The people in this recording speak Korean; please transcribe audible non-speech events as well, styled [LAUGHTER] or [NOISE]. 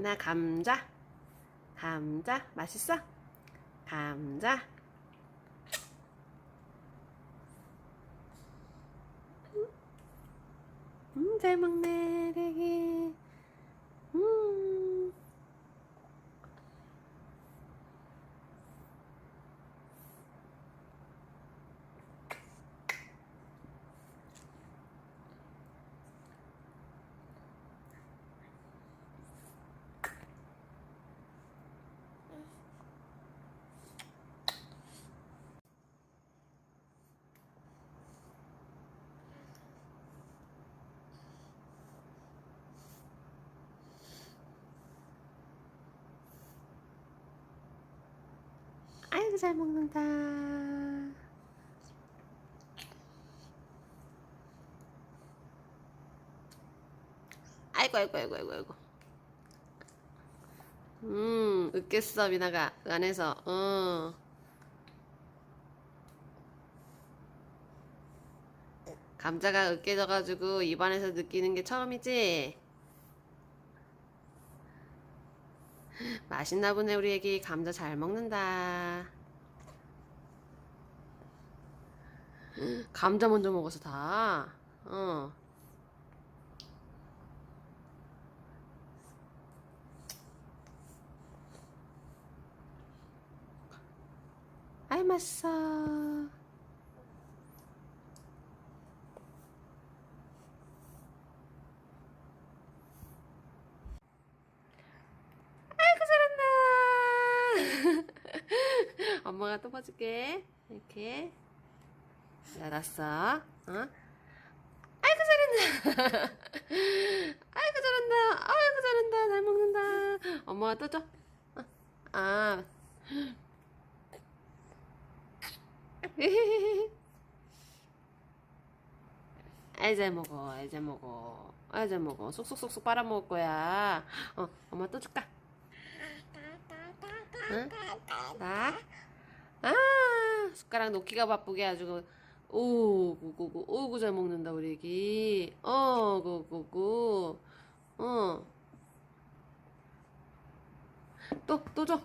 유나 감자. 감자 맛있어? 감자. 음, 잘 먹네, 되게. 음. 아이고, 잘 먹는다. 아이고, 아이고, 아이고, 아이고, 아이고. 음, 으깼어, 미나가. 그 안에서, 어. 감자가 으깨져가지고 입안에서 느끼는 게 처음이지? 맛있나 보네, 우리 애기. 감자 잘 먹는다. 감자 먼저 먹어서 다. 어. 맛있어. 아이고, 잘한다. [LAUGHS] 엄마가 또 봐줄게. 이렇게. 알았어. 어? 아이고, 잘한다. [LAUGHS] 아이고, 잘한다. 아이고, 잘한다. 잘 먹는다. 엄마가 또 줘. 어. 아. [LAUGHS] 아이 잘 먹어, 아이 잘 먹어, 아이 잘 먹어. 쏙쏙쏙쏙 빨아먹을 거야. 어, 엄마 또 줄까? 응? 나? 아, 숟가락 놓기가 바쁘게 아주 오, 구구구, 오구 잘 먹는다 우리 애기. 어, 구구구, 어. 또, 또 줘.